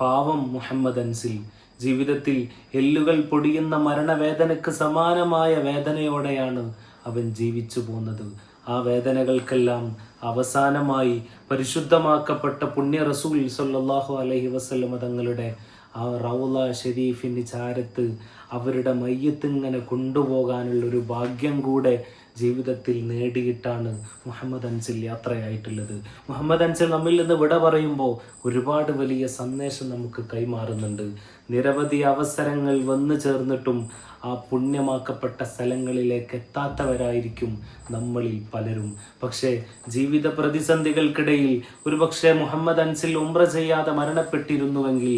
പാവം മുഹമ്മദ് അൻസിൽ. ജീവിതത്തിൽ എല്ലുകൾ പൊടിയുന്ന മരണവേദനയ്ക്ക് സമാനമായ വേദനയോടെയാണ് അവൻ ജീവിച്ചു പോന്നത്. ആ വേദനകൾക്കെല്ലാം അവസാനമായി പരിശുദ്ധമാക്കപ്പെട്ട പുണ്യ റസൂൽ സല്ലാഹു അലഹി വസല്ലമ തങ്ങളുടെ ആ റൗല ഷെരീഫിന് ചാരത്ത് അവരുടെ മയ്യത്ത് ഇങ്ങനെ കൊണ്ടുപോകാനുള്ള ഒരു ഭാഗ്യം കൂടെ ജീവിതത്തിൽ നേടിയിട്ടാണ് മുഹമ്മദ് അൻസിൽ യാത്രയായിട്ടുള്ളത്. മുഹമ്മദ് അൻസിൽ നമ്മിൽ നിന്ന് വിട പറയുമ്പോൾ ഒരുപാട് വലിയ സന്ദേശം നമുക്ക് കൈമാറുന്നുണ്ട്. നിരവധി അവസരങ്ങൾ വന്നു ചേർന്നിട്ടും ആ പുണ്യമാക്കപ്പെട്ട സ്ഥലങ്ങളിലേക്ക് എത്താത്തവരായിരിക്കും നമ്മളിൽ പലരും. പക്ഷേ ജീവിത പ്രതിസന്ധികൾക്കിടയിൽ ഒരുപക്ഷെ മുഹമ്മദ് അൻസിൽ ഉമ്ര ചെയ്യാതെ മരണപ്പെട്ടിരുന്നുവെങ്കിൽ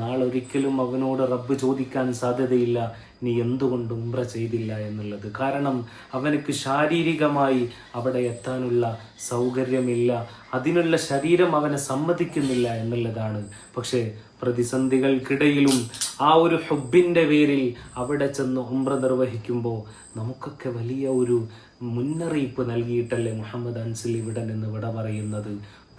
നാളൊരിക്കലും അവനോട് റബ്ബ് ചോദിക്കാൻ സാധ്യതയില്ല നീ എന്തുകൊണ്ട് ഉംറ ചെയ്തില്ല എന്നുള്ളത്. കാരണം അവനക്ക് ശാരീരികമായി അവിടെ എത്താനുള്ള സൗകര്യമില്ല. അതിനുള്ള ശരീരം അവനെ സമ്മതിക്കുന്നില്ല എന്നുള്ളതാണ്. പക്ഷേ പ്രതിസന്ധികൾക്കിടയിലും ആ ഒരു ഹുബിന്റെ പേരിൽ അവിടെ ചെന്ന് ഉംറ നിർവഹിക്കുമ്പോൾ നമുക്കൊക്കെ വലിയ ഒരു മുന്നറിയിപ്പ് നൽകിയിട്ടല്ലേ മുഹമ്മദ് അൻസിൽ ഇവിടെ നിന്ന് ഇവിടെ പറയുന്നത്?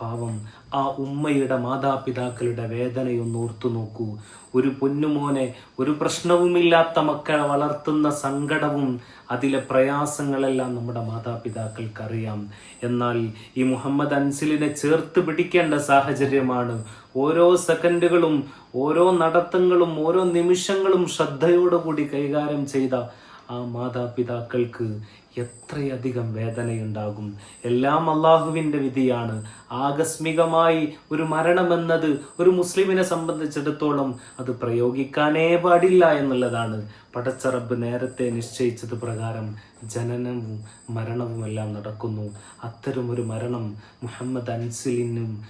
പാവം ആ ഉമ്മയുടെ മാതാപിതാക്കളുടെ വേദനയൊന്ന് ഓർത്തു നോക്കൂ. ഒരു പൊന്നുമോനെ ഒരു പ്രശ്നവുമില്ലാത്ത മക്കളെ വളർത്തുന്ന സങ്കടവും അതിലെ പ്രയാസങ്ങളെല്ലാം നമ്മുടെ മാതാപിതാക്കൾക്ക് അറിയാം എന്നാൽ ഈ മുഹമ്മദ് അൻസിലിനെ ചേർത്ത് പിടിക്കേണ്ട സാഹചര്യമാണ്. ഓരോ സെക്കൻഡുകളും ഓരോ നടത്തങ്ങളും ഓരോ നിമിഷങ്ങളും ശ്രദ്ധയോടുകൂടി കൈകാര്യം ചെയ്ത ആ മാതാപിതാക്കൾക്ക് എത്രയധികം വേദനയുണ്ടാകും. എല്ലാം അള്ളാഹുവിന്റെ വിധിയാണ്. ആകസ്മികമായി ഒരു മരണമെന്നത് ഒരു മുസ്ലിമിനെ സംബന്ധിച്ചിടത്തോളം അത് പ്രയോഗിക്കാനേ പാടില്ല എന്നുള്ളതാണ്. പടച്ചറബ് നേരത്തെ നിശ്ചയിച്ചത് പ്രകാരം ജനനവും മരണവും എല്ലാം നടക്കുന്നു. അത്തരമൊരു മരണം മുഹമ്മദ് അൻസിലിനും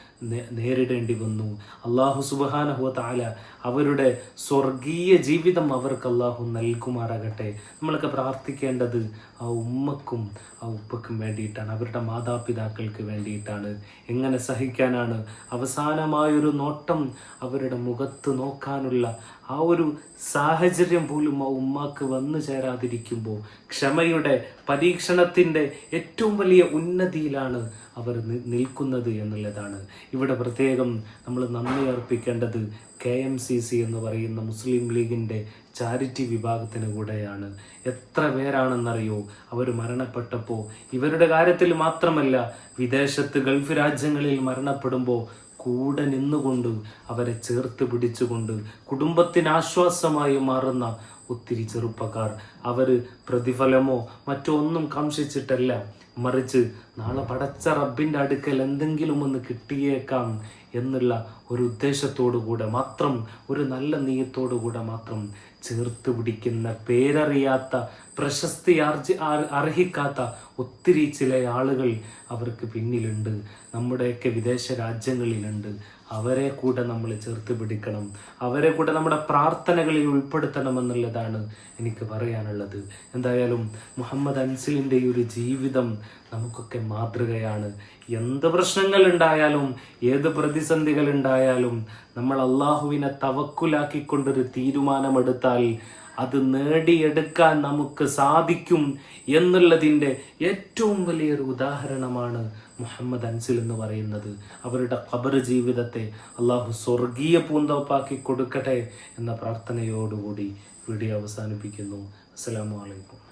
നേരിടേണ്ടി വന്നു. അള്ളാഹു സുബാനഹു താല അവരുടെ സ്വർഗീയ ജീവിതം അവർക്ക് അള്ളാഹു നൽകുമാറാകട്ടെ. നമ്മളൊക്കെ പ്രാർത്ഥിക്കേണ്ടത് ആ ഉമ്മക്കും ആ ഉപ്പക്കും വേണ്ടിയിട്ടാണ് അവരുടെ മാതാപിതാക്കൾക്ക് വേണ്ടിയിട്ടാണ്. എങ്ങനെ സഹിക്കാനാണ്? അവസാനമായൊരു നോട്ടം അവരുടെ മുഖത്ത് നോക്കാനുള്ള ആ ഒരു സാഹചര്യം പോലും ആ ഉമ്മാക്ക് വന്നു ചേരാതിരിക്കുമ്പോൾ ക്ഷമയുടെ പരീക്ഷണത്തിന്റെ ഏറ്റവും വലിയ ഉന്നതിയിലാണ് അവർ നിൽക്കുന്നത് എന്നുള്ളതാണ്. ഇവിടെ പ്രത്യേകം നമ്മൾ നന്ദി അർപ്പിക്കേണ്ടത് കെ എം സി സി എന്ന് പറയുന്ന മുസ്ലിം ലീഗിന്റെ ചാരിറ്റി വിഭാഗത്തിന് കൂടെയാണ്. എത്ര പേരാണെന്നറിയോ? അവർ മരണപ്പെട്ടപ്പോൾ ഇവരുടെ കാര്യത്തിൽ മാത്രമല്ല വിദേശത്ത് ഗൾഫ് രാജ്യങ്ങളിൽ മരണപ്പെടുമ്പോൾ കൂടെ നിന്നുകൊണ്ട് അവരെ ചേർത്ത് പിടിച്ചുകൊണ്ട് കുടുംബത്തിന് ആശ്വാസമായി മാറുന്ന ഒത്തിരി ചെറുപ്പക്കാർ. അവർ പ്രതിഫലമോ മറ്റോ ഒന്നും കാംക്ഷിച്ചിട്ടല്ല. മറിച്ച് നാളെ പടച്ച റബ്ബിന്റെ അടുക്കൽ എന്തെങ്കിലും ഒന്ന് കിട്ടിയേക്കാം എന്നുള്ള ഒരു ഉദ്ദേശത്തോടു കൂടെ മാത്രം ഒരു നല്ല നീയത്തോടു കൂടെ മാത്രം ചേർത്ത് പിടിക്കുന്ന പേരറിയാത്ത പ്രശസ്തി ആർജി ആർ- അർഹിക്കാത്ത ഒത്തിരി ചില ആളുകൾ അവർക്ക് പിന്നിലുണ്ട്. നമ്മുടെയൊക്കെ വിദേശ രാജ്യങ്ങളിലുണ്ട്. അവരെ കൂടെ നമ്മൾ ചേർത്ത് പിടിക്കണം. അവരെ കൂടെ നമ്മുടെ പ്രാർത്ഥനകളിൽ ഉൾപ്പെടുത്തണം എന്നുള്ളതാണ് എനിക്ക് പറയാനുള്ളത്. എന്തായാലും മുഹമ്മദ് അൻസിലിന്റെ ഈ ഒരു ജീവിതം നമുക്കൊക്കെ മാതൃകയാണ്. എന്ത് പ്രശ്നങ്ങൾ ഉണ്ടായാലും ഏത് പ്രതിസന്ധികൾ ഉണ്ടായാലും നമ്മൾ അള്ളാഹുവിനെ തവക്കുലാക്കിക്കൊണ്ടൊരു തീരുമാനമെടുത്താൽ അത് നേടിയെടുക്കാൻ നമുക്ക് സാധിക്കും എന്നുള്ളതിന്റെ ഏറ്റവും വലിയൊരു ഉദാഹരണമാണ് മുഹമ്മദ് അൻസിൽ എന്ന് പറയുന്നത്. അവരുടെ ഖബർ ജീവിതത്തെ അള്ളാഹു സ്വർഗീയ പൂന്തോപ്പാക്കി കൊടുക്കട്ടെ എന്ന പ്രാർത്ഥനയോടുകൂടി വീഡിയോ അവസാനിപ്പിക്കുന്നു. അസ്സലാമു അലൈക്കും.